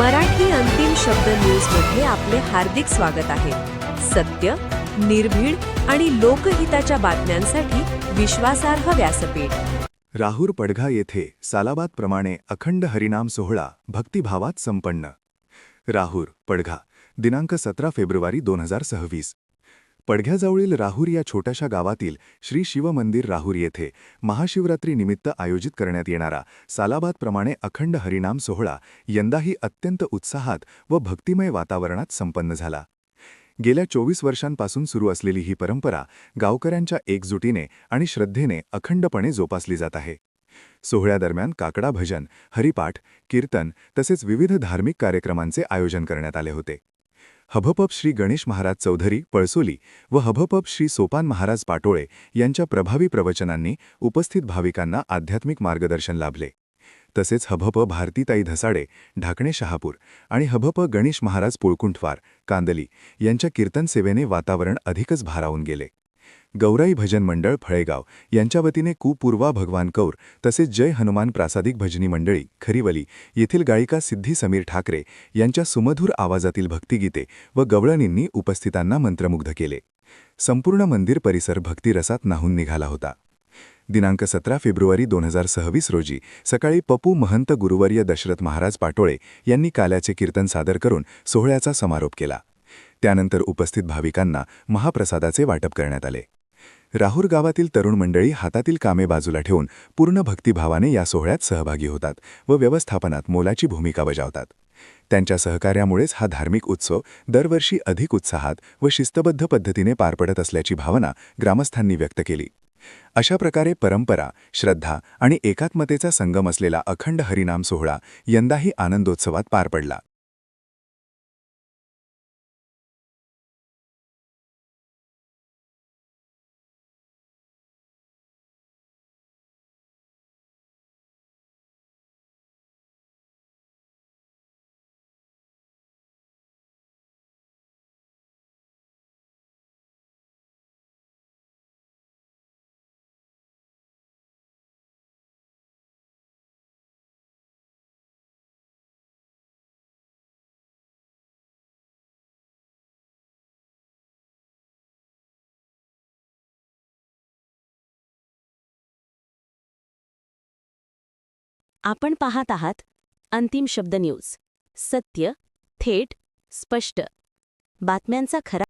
मराठी अंतिम शब्द न्यूजमध्ये आपले हार्दिक स्वागत आहे. सत्य निर्भीड आणि लोकहिताच्या बातम्यांसाठी विश्वासार्ह व्यासपीठ. राहूर पडघा येथे सालाबादप्रमाणे अखंड हरिनाम सोहळा भक्तिभावात संपन्न. राहूर पडघा दिनांक सतरा फेब्रुवारी दोन हजार सव्वीस. पडघ्याजवळील राहूर या छोट्याशा गावातील श्री शिवमंदिर राहुर येथे महाशिवरात्रीनिमित्त आयोजित करण्यात येणारा सालाबादप्रमाणे अखंड हरिनाम सोहळा यंदाही अत्यंत उत्साहात व भक्तिमय वातावरणात संपन्न झाला. गेल्या चोवीस वर्षांपासून सुरू असलेली ही परंपरा गावकऱ्यांच्या एकजुटीने आणि श्रद्धेने अखंडपणे जोपासली जात आहे. सोहळ्यादरम्यान काकडा भजन हरिपाठ कीर्तन तसेच विविध धार्मिक कार्यक्रमांचे आयोजन करण्यात आले होते. हभपप श्री गणेश महाराज चौधरी पळसोली व हभपप श्री सोपान महाराज पाटोळे यांच्या प्रभावी प्रवचनांनी उपस्थित भाविकांना आध्यात्मिक मार्गदर्शन लाभले. तसेच हभप भारतीताई धसाडे ढाकणे शहापूर आणि हभप गणेश महाराज पुळकुंठवार कांदली यांच्या कीर्तन सेवेने वातावरण अधिकच भारावून गेले. गौराई भजन मंडळ फळेगाव यांच्या वतीने कुपूर्वा भगवान कौर तसेच जय हनुमान प्रासादिक भजनी मंडळी खरीवली येथील गायिका सिद्धी समीर ठाकरे यांच्या सुमधुर आवाजातील भक्तिगीते व गवळणींनी उपस्थितांना मंत्रमुग्ध केले. संपूर्ण मंदिर परिसर भक्तिरसात नाहून निघाला होता. दिनांक सतरा फेब्रुवारी दोन हजार सव्वीस रोजी सकाळी पपू महंत गुरुवर्य दशरथ महाराज पाटोळे यांनी काल्याचे कीर्तन सादर करून सोहळ्याचा समारोप केला. त्यानंतर उपस्थित भाविकांना महाप्रसादाचे वाटप करण्यात आले. राहूर गावातील तरुण मंडळी हातातील कामे बाजूला ठेवून पूर्ण भक्तिभावाने या सोहळ्यात सहभागी होतात व व्यवस्थापनात मोलाची भूमिका बजावतात. त्यांच्या सहकार्यामुळेच हा धार्मिक उत्सव दरवर्षी अधिक उत्साहात व शिस्तबद्ध पद्धतीने पार पडत असल्याची भावना ग्रामस्थांनी व्यक्त केली. अशा प्रकारे परंपरा श्रद्धा आणि एकात्मतेचा संगम असलेला अखंड हरिनाम सोहळा यंदाही आनंदोत्सवात पार पडला. आपण पाहत आहात अंतिम शब्द न्यूज. सत्य थेट स्पष्ट. बातम्यांचा खरा